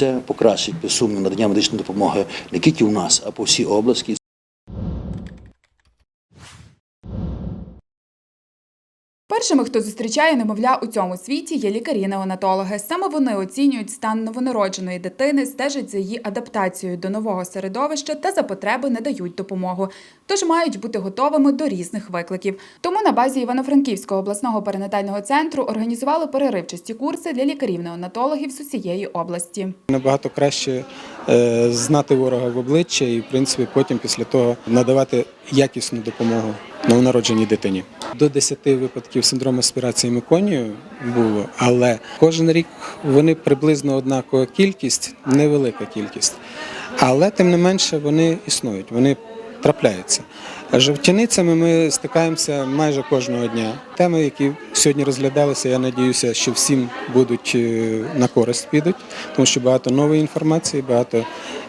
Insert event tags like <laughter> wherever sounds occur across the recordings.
Це покращить без надання медичної допомоги не тільки у нас, а по всій області. Першими, хто зустрічає немовля у цьому світі, є лікарі-неонатологи. Саме вони оцінюють стан новонародженої дитини, стежать за її адаптацією до нового середовища та за потреби не дають допомогу. Тож мають бути готовими до різних викликів. Тому на базі Івано-Франківського обласного перинатального центру організували переривчасті курси для лікарів-неонатологів з усієї області. Набагато краще е, знати ворога в обличчя і, в принципі, потім після того надавати якісну допомогу новонародженій дитині. До 10 випадків синдрому аспірації меконію було, але кожен рік вони приблизно однакова кількість, невелика кількість. Але тим не менше вони існують, вони трапляються. Жовтяницями ми стикаємося майже кожного дня. Теми, які сьогодні розглядалися, я надіюся, що всім будуть е, на користь підуть, тому що багато нової інформації, багато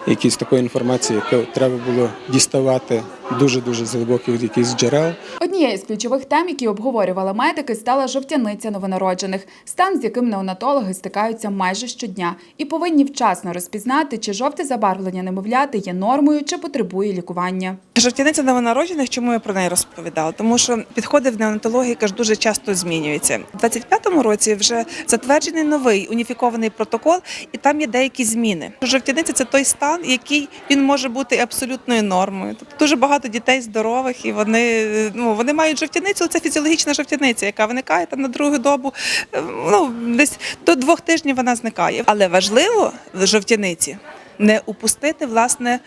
якісь такої інформації, яку треба було діставати дуже дуже з глибоких якихось джерел. Однією з ключових тем, які обговорювали медики, стала жовтяниця новонароджених, стан, з яким неонатологи стикаються майже щодня, і повинні вчасно розпізнати, чи жовте забарвлення немовляти є нормою чи потребує лікування. Жовтяниця новонароджених, чому я про неї розповідала? Тому що підходи в неонатології кажуть, дуже часто змінюються. У 25-му році вже затверджений новий уніфікований протокол, і там є деякі зміни. Жовтяниця це той стан, який він може бути абсолютною нормою. Тобто дуже багато дітей здорових, і вони ну вони мають жовтяницю. Це фізіологічна жовтяниця, яка виникає там на другу добу. е, Ну десь до двох тижнів вона зникає. Але важливо в жовтяниці не упустити власне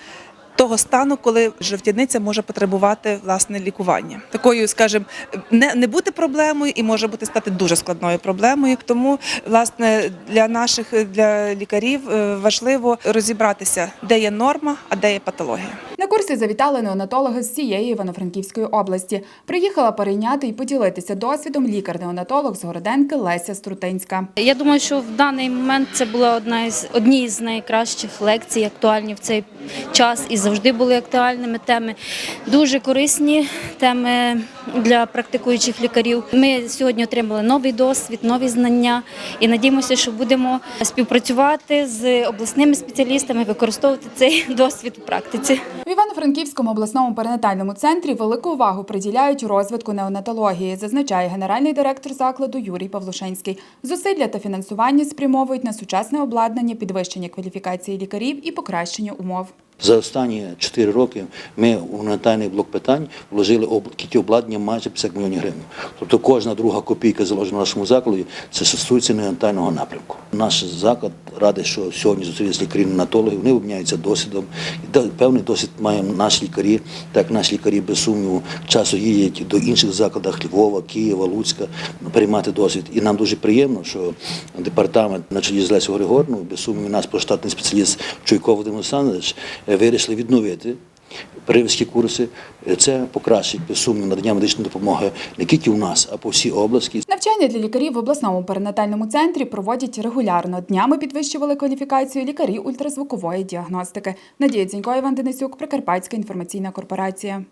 того стану, коли жовтяниця може потребувати власне лікування. Такою, скажімо, не, не бути проблемою і може бути стати дуже складною проблемою. Тому, власне, для наших для лікарів е, важливо розібратися, де є норма, а де є патологія. На курси завітали неонатологи з всієї Івано-Франківської області. Приїхала перейняти і поділитися досвідом лікар-неонатолог з Городенки Леся Струтинська. Я думаю, що в даний момент це була одна із одні з найкращих лекцій, актуальні в цей час і завжди були актуальними теми. Дуже корисні теми для практикуючих лікарів. Ми сьогодні отримали новий досвід, нові знання і надіємося, що будемо співпрацювати з обласними спеціалістами, використовувати цей <laughs> досвід у практиці. Івано-Франківському обласному перинатальному центрі велику увагу приділяють розвитку неонатології, зазначає генеральний директор закладу Юрій Павлушенський. Зусилля та фінансування спрямовують на сучасне обладнання, підвищення кваліфікації лікарів і покращення умов. За останні 4 роки ми у монетарний блок питань вложили кіті обладнання майже 50 мільйонів гривень. Тобто кожна друга копійка заложена в нашому закладі, це стосується неонатального напрямку. Наш заклад радий, що сьогодні зустрілися лікарі неонатологи, вони обміняються досвідом. І певний досвід маємо наші лікарі, так наші лікарі без сумніву часу їдять до інших закладів Львова, Києва, Луцька переймати досвід. І нам дуже приємно, що департамент на чолі з Лесю Григорівною, без сумніву, наш проштатний спеціаліст Чуйков Володимир вирішили відновити Привські курси це покращить безсумно надання медичної допомоги не тільки у нас, а по всій області. Навчання для лікарів в обласному перинатальному центрі проводять регулярно. Днями підвищували кваліфікацію лікарі ультразвукової діагностики. Надія Дзінько, Іван Денисюк, Прикарпатська інформаційна корпорація.